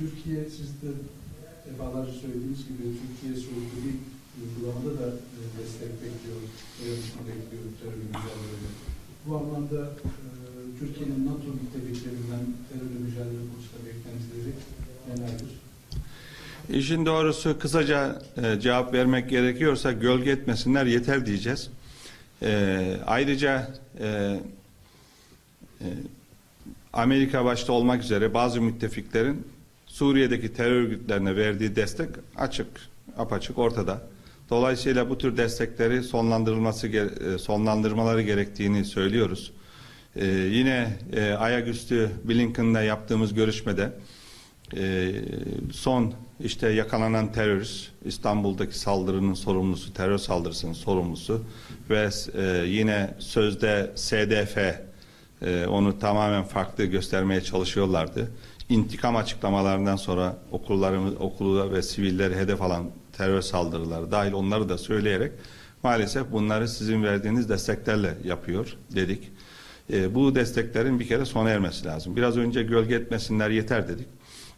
Türkiye, siz de defalarca söylediğiniz gibi Türkiye bir uygulamada da e, destek bekliyor, dayanışma bekliyor terörle mücadelede. Bu anlamda e, Türkiye'nin NATO müttefiklerinden terörle mücadele konusunda beklentileri nelerdir? İşin doğrusu kısaca e, cevap vermek gerekiyorsa gölge etmesinler yeter diyeceğiz. E, ayrıca e, e, Amerika başta olmak üzere bazı müttefiklerin Suriye'deki terör örgütlerine verdiği destek açık, apaçık ortada. Dolayısıyla bu tür destekleri sonlandırılması e, sonlandırmaları gerektiğini söylüyoruz. E, yine e, ayaküstü Blinken'la yaptığımız görüşmede e, son işte yakalanan terörist, İstanbul'daki saldırının sorumlusu, terör saldırısının sorumlusu ve e, yine sözde SDF e, onu tamamen farklı göstermeye çalışıyorlardı. İntikam açıklamalarından sonra okullarımız, okulu ve sivilleri hedef alan terör saldırıları dahil onları da söyleyerek maalesef bunları sizin verdiğiniz desteklerle yapıyor dedik. E, bu desteklerin bir kere sona ermesi lazım. Biraz önce gölge etmesinler yeter dedik.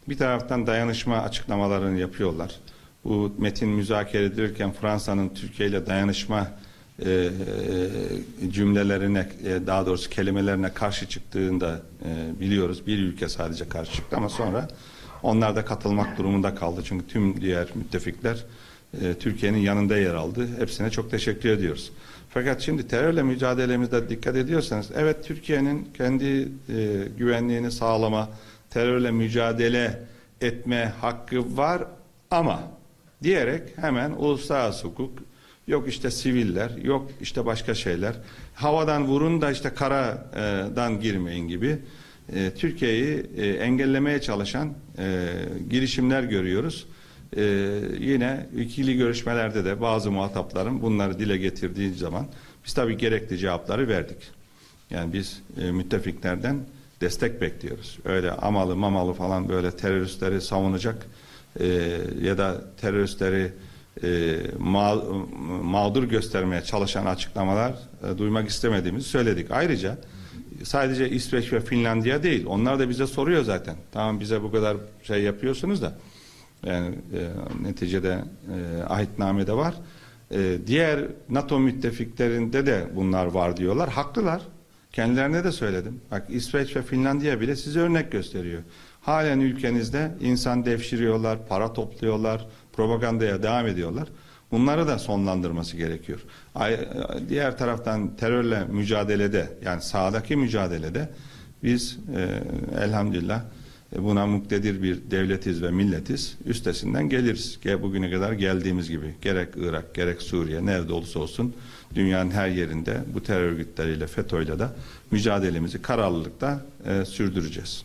Bir taraftan dayanışma açıklamalarını yapıyorlar. Bu metin müzakere edilirken Fransa'nın Türkiye ile dayanışma e, e, cümlelerine e, daha doğrusu kelimelerine karşı çıktığını da e, biliyoruz. Bir ülke sadece karşı çıktı ama sonra onlar da katılmak durumunda kaldı. Çünkü tüm diğer müttefikler e, Türkiye'nin yanında yer aldı. Hepsine çok teşekkür ediyoruz. Fakat şimdi terörle mücadelemizde dikkat ediyorsanız evet Türkiye'nin kendi e, güvenliğini sağlama, terörle mücadele etme hakkı var ama diyerek hemen uluslararası hukuk yok işte siviller yok işte başka şeyler havadan vurun da işte karadan girmeyin gibi e, Türkiye'yi e, engellemeye çalışan e, girişimler görüyoruz. Yine ikili görüşmelerde de bazı muhatapların bunları dile getirdiği zaman biz tabii gerekli cevapları verdik. Yani biz e, müttefiklerden destek bekliyoruz. Öyle amalı mamalı falan böyle teröristleri savunacak ya da teröristleri e, ma mağdur göstermeye çalışan açıklamalar e, duymak istemediğimizi söyledik. Ayrıca sadece İsveç ve Finlandiya değil. Onlar da bize soruyor zaten. Tamam bize bu kadar şey yapıyorsunuz da yani e, neticede e, ahitnamede var. E, diğer NATO müttefiklerinde de bunlar var diyorlar. Haklılar. Kendilerine de söyledim. Bak İsveç ve Finlandiya bile size örnek gösteriyor. Halen ülkenizde insan devşiriyorlar, para topluyorlar, propagandaya devam ediyorlar. Bunları da sonlandırması gerekiyor. Diğer taraftan terörle mücadelede yani sahadaki mücadelede biz e, elhamdülillah e, buna muktedir bir devletiz ve milletiz. Üstesinden geliriz. Ge- Bugüne kadar geldiğimiz gibi gerek Irak gerek Suriye nerede olursa olsun dünyanın her yerinde bu terör örgütleriyle FETÖ'yle de mücadelemizi kararlılıkta e, sürdüreceğiz.